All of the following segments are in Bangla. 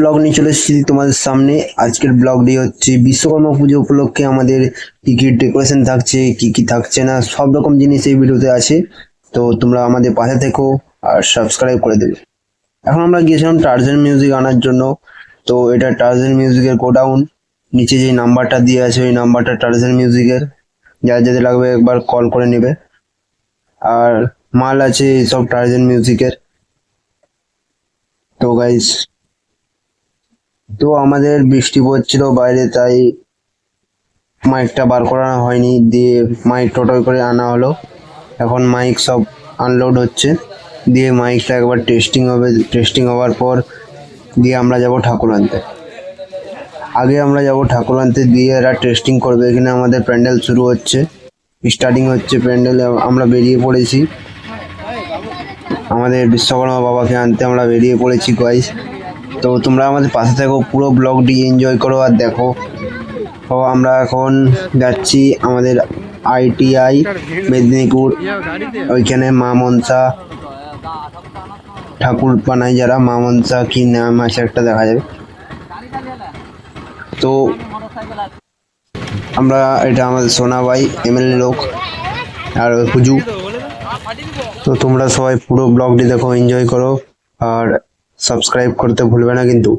ব্লগ নিয়ে চলে এসেছি তোমাদের সামনে। আজকের ব্লগটি হচ্ছে বিশ্বকর্মা পুজো উপলক্ষে আমাদের কি কি ডেকোরেশন থাকছে, কি কি থাকছে না, সব রকম জিনিস এই ভিডিওতে আছে। তো তোমরা আমাদের পাশে থেকো আর সাবস্ক্রাইব করে দেবে। এখন আমরা গিয়েছিলাম টার্জেন মিউজিক আনার জন্য। তো এটা টার্জেন মিউজিকের গোডাউন নিচে যে নাম্বারটা দিয়ে আছে, ওই নাম্বারটা টার্জেন মিউজিকের যার যাদের লাগবে একবার কল করে নেবে। আর মাল আছে সব টার্জেন মিউজিকের তো গাইস তো আমাদের বৃষ্টি পড়ছিল বাইরে, তাই মাইকটা বার করানো হয়নি, দিয়ে মাইক টোটো করে আনা হলো। এখন মাইক সব আনলোড হচ্ছে, দিয়ে মাইকটা একবার টেস্টিং হবে টেস্টিং হওয়ার পর দিয়ে আমরা যাব ঠাকুর আনতে। আগে আমরা যাব ঠাকুর আনতে, দিয়ে এরা টেস্টিং করবে, এখানে আমাদের প্যান্ডেল শুরু হচ্ছে। স্টার্টিং হচ্ছে প্যান্ডেল, আমরা বেরিয়ে পড়েছি। আমাদের বিশ্বকর্মা বাবাকে আনতে আমরা বেরিয়ে পড়েছি গাইস তো তোমরা আমাদের পাশে থাকো, পুরো ব্লগটি এনজয় করো আর দেখো। তো আমরা এখন যাচ্ছি আমাদের আইটিআই মেদিনীপুর। ওইখানে মা মনসা ঠাকুর বানায় যারা মা মনসা কি নাম আছে একটা দেখা যাবে। তো আমরা এটা আমাদের সোনাবাই এমএলএ লোক, আর হুজু। তো তোমরা সবাই পুরো ব্লগটি দেখো এনজয় করো। আর সাবস্ক্রাইব করতে ভুলবে না কিন্তু।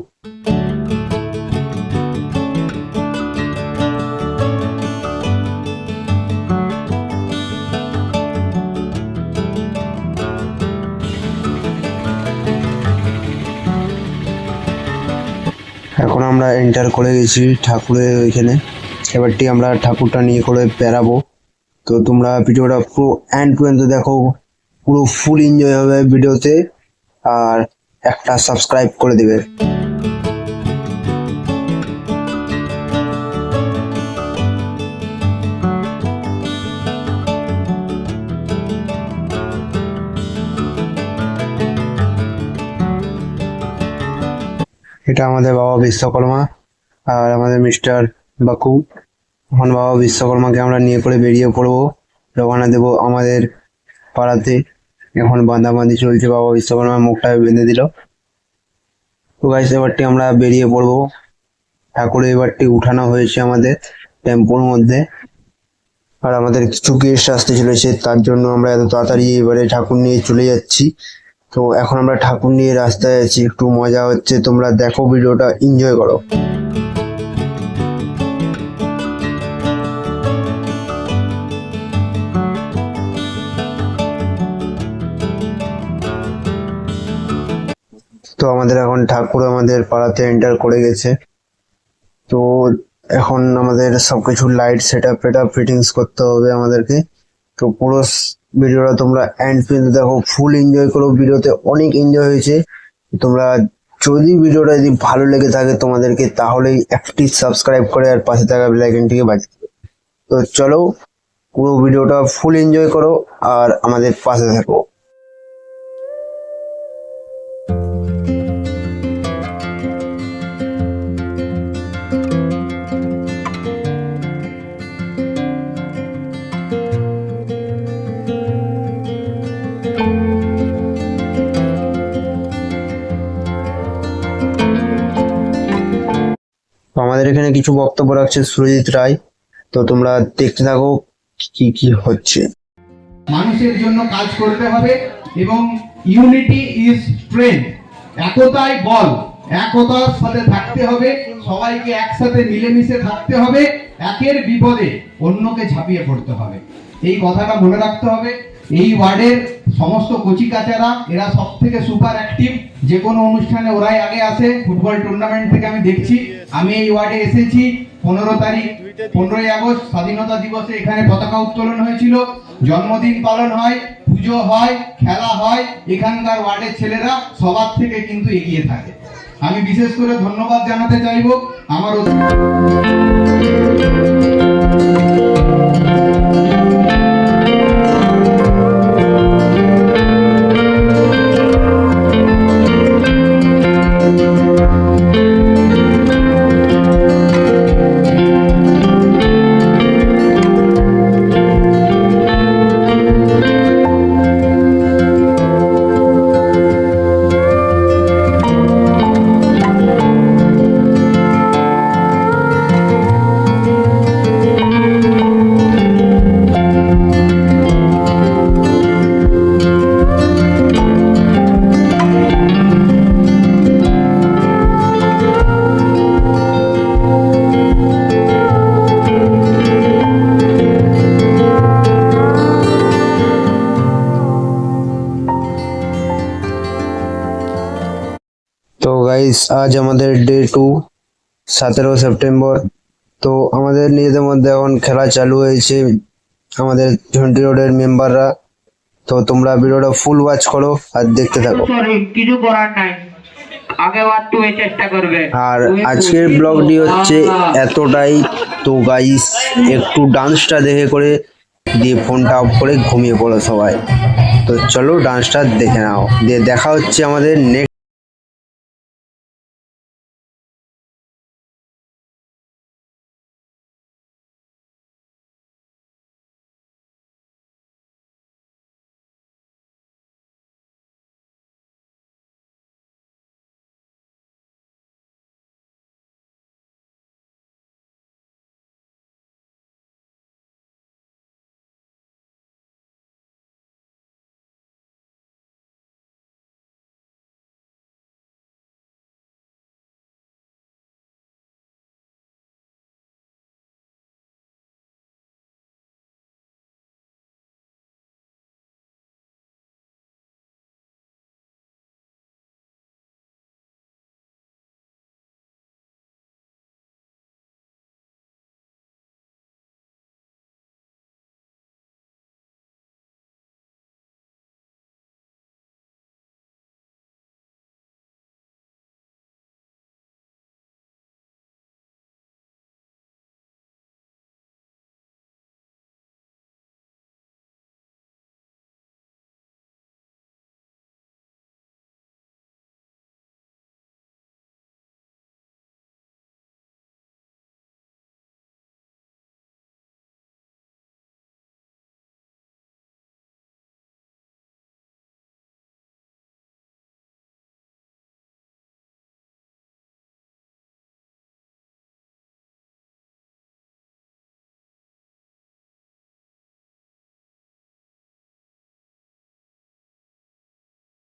এখন আমরা এন্টার করে গেছি ঠাকুরের ওইখানে। এবারটি আমরা ঠাকুরটা নিয়ে করে বেড়াবো। তো তোমরা ভিডিওটা পুরো এন্ড পর্যন্ত দেখো। পুরো ফুল এনজয় হবে ভিডিওতে। আর একটা সাবস্ক্রাইব করে দেবে। এটা আমাদের বাবা বিশ্বকর্মা আর আমাদের মিস্টার বাকু। এখন বাবা বিশ্বকর্মাকে আমরা নিয়ে করে বেরিয়ে পড়ব। রওনা দেবো আমাদের পাড়াতে। এখন বাঁধাবাঁধি চলছে বাবা বিশ্বকর্মা মুখটা বেঁধে দিল। তো গাইস এবারটি আমরা বেরিয়ে পড়ব। ঠাকুরের এবারটি উঠানো হয়েছে আমাদের টেম্পোর মধ্যে। আর আমাদের কিছু গেস্ট আসতে চলেছে, তার জন্য আমরা এত তাড়াতাড়ি এবারে ঠাকুর নিয়ে চলে যাচ্ছি। তো এখন আমরা ঠাকুর নিয়ে রাস্তায় আছি, একটু মজা হচ্ছে, তোমরা দেখো, ভিডিওটা এনজয় করো। আমাদের এখন ঠাকুর আমাদের পাড়াতে এন্টার করে গেছে। তো এখন আমাদের সবকিছু light set up up fittings করতে হবে আমাদেরকে। তো পুরো ভিডিওটা তোমরা এন্ড পর্যন্ত দেখো ফুল এনজয় করো। ভিডিওতে অনেক এনজয় হয়েছে। তোমরা যদি ভিডিওটা যদি ভালো লেগে থাকে তোমাদেরকে, তাহলেই একটি সাবস্ক্রাইব করে আর পাশে থাকা বেলাইকনটিকে বাজিয়ে। তো চলো পুরো ভিডিওটা ফুল এনজয় করো আর আমাদের পাশে থাকো। তো আমাদের এখানে কিছু বক্তব্য রাখছে সুরজিৎ রায়। তো তোমরা দেখতে থাকো কি কি হচ্ছে। মানুষের জন্য কাজ করতে হবে এবং ইউনিটি ইজ স্ট্রেংথ একতাই বল। একতার সাথে থাকতে হবে। সবাইকে একসাথে মিলেমিশে থাকতে হবে। একের বিপদে অন্যকে ঝাঁপিয়ে পড়তে হবে। এই কথাটা মনে রাখতে হবে। এই ওয়ার্ডের সমস্ত কচি কাচারা, এরা সব থেকে সুপার অ্যাক্টিভ যে কোনো অনুষ্ঠানে ওরাই আগে আসে। ফুটবল টুর্নামেন্ট থেকে আমি দেখছি। আমি এই ওয়ার্ডে এসেছি। পনেরো তারিখ, পনেরোই আগস্ট, স্বাধীনতা দিবসে এখানে পতাকা উত্তোলন হয়েছিল। জন্মদিন পালন হয়, পুজো হয়, খেলা হয়। এখানকার ওয়ার্ডের ছেলেরা সবার থেকে কিন্তু এগিয়ে থাকে। আমি বিশেষ করে ধন্যবাদ জানাতে চাইব আমার গাইস আজ আমাদের ডে টু সতেরো সেপ্টেম্বর। তো আমাদের নিজেদের মধ্যে এখন খেলা চালু হয়েছে আমাদের ঝন্টি রোডের মেম্বাররা তো তোমরা ভিডিওটা ফুল ওয়াচ করো আর দেখতে থাকো। সরি কিছু করার নাই। আর আজকের ব্লগটি হচ্ছে এতটাই। তো গাইস একটু ডান্সটা দেখে করে দিয়ে ফোনটা অফ করে ঘুমিয়ে পড়ো সবাই। তো চলো ডান্সটা দেখে নাও। দিয়ে দেখা হচ্ছে আমাদের নেক্সট